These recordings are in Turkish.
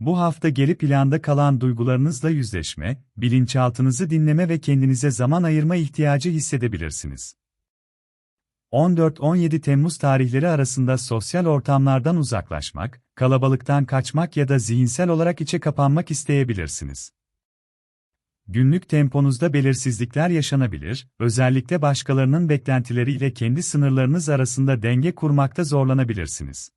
Bu hafta geri planda kalan duygularınızla yüzleşme, bilinçaltınızı dinleme ve kendinize zaman ayırma ihtiyacı hissedebilirsiniz. 14-17 Temmuz tarihleri arasında sosyal ortamlardan uzaklaşmak, kalabalıktan kaçmak ya da zihinsel olarak içe kapanmak isteyebilirsiniz. Günlük temponuzda belirsizlikler yaşanabilir, özellikle başkalarının beklentileriyle kendi sınırlarınız arasında denge kurmakta zorlanabilirsiniz.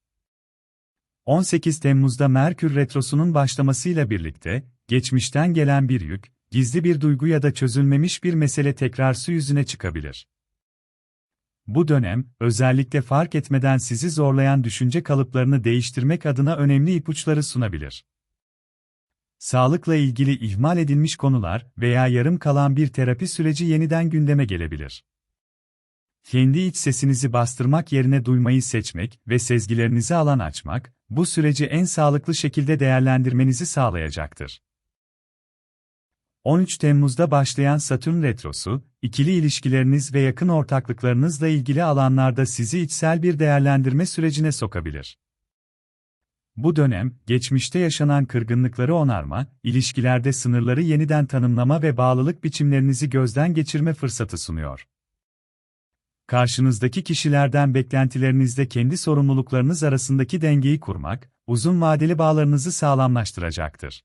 18 Temmuz'da Merkür Retrosu'nun başlamasıyla birlikte, geçmişten gelen bir yük, gizli bir duygu ya da çözülmemiş bir mesele tekrar su yüzüne çıkabilir. Bu dönem, özellikle fark etmeden sizi zorlayan düşünce kalıplarını değiştirmek adına önemli ipuçları sunabilir. Sağlıkla ilgili ihmal edilmiş konular veya yarım kalan bir terapi süreci yeniden gündeme gelebilir. Kendi iç sesinizi bastırmak yerine duymayı seçmek ve sezgilerinize alan açmak, bu süreci en sağlıklı şekilde değerlendirmenizi sağlayacaktır. 13 Temmuz'da başlayan Satürn Retrosu, ikili ilişkileriniz ve yakın ortaklıklarınızla ilgili alanlarda sizi içsel bir değerlendirme sürecine sokabilir. Bu dönem, geçmişte yaşanan kırgınlıkları onarma, ilişkilerde sınırları yeniden tanımlama ve bağlılık biçimlerinizi gözden geçirme fırsatı sunuyor. Karşınızdaki kişilerden beklentilerinizde kendi sorumluluklarınız arasındaki dengeyi kurmak, uzun vadeli bağlarınızı sağlamlaştıracaktır.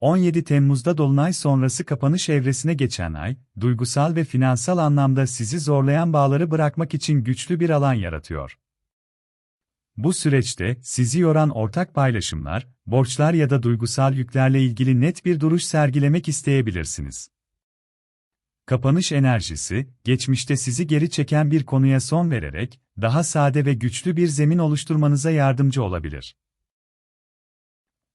17 Temmuz'da Dolunay sonrası kapanış evresine geçen ay, duygusal ve finansal anlamda sizi zorlayan bağları bırakmak için güçlü bir alan yaratıyor. Bu süreçte, sizi yoran ortak paylaşımlar, borçlar ya da duygusal yüklerle ilgili net bir duruş sergilemek isteyebilirsiniz. Kapanış enerjisi, geçmişte sizi geri çeken bir konuya son vererek, daha sade ve güçlü bir zemin oluşturmanıza yardımcı olabilir.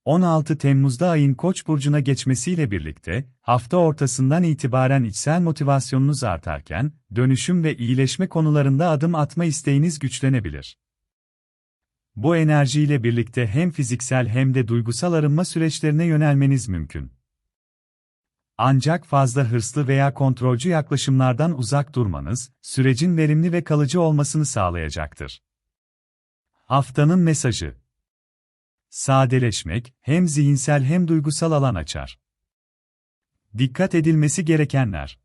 16 Temmuz'da ayın Koç burcuna geçmesiyle birlikte, hafta ortasından itibaren içsel motivasyonunuz artarken, dönüşüm ve iyileşme konularında adım atma isteğiniz güçlenebilir. Bu enerjiyle birlikte hem fiziksel hem de duygusal arınma süreçlerine yönelmeniz mümkün. Ancak fazla hırslı veya kontrolcü yaklaşımlardan uzak durmanız, sürecin verimli ve kalıcı olmasını sağlayacaktır. Haftanın mesajı Sadeleşmek, hem zihinsel hem duygusal alan açar. Dikkat edilmesi gerekenler.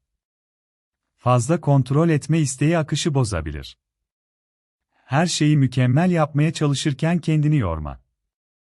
Fazla kontrol etme isteği akışı bozabilir. Her şeyi mükemmel yapmaya çalışırken kendini yorma.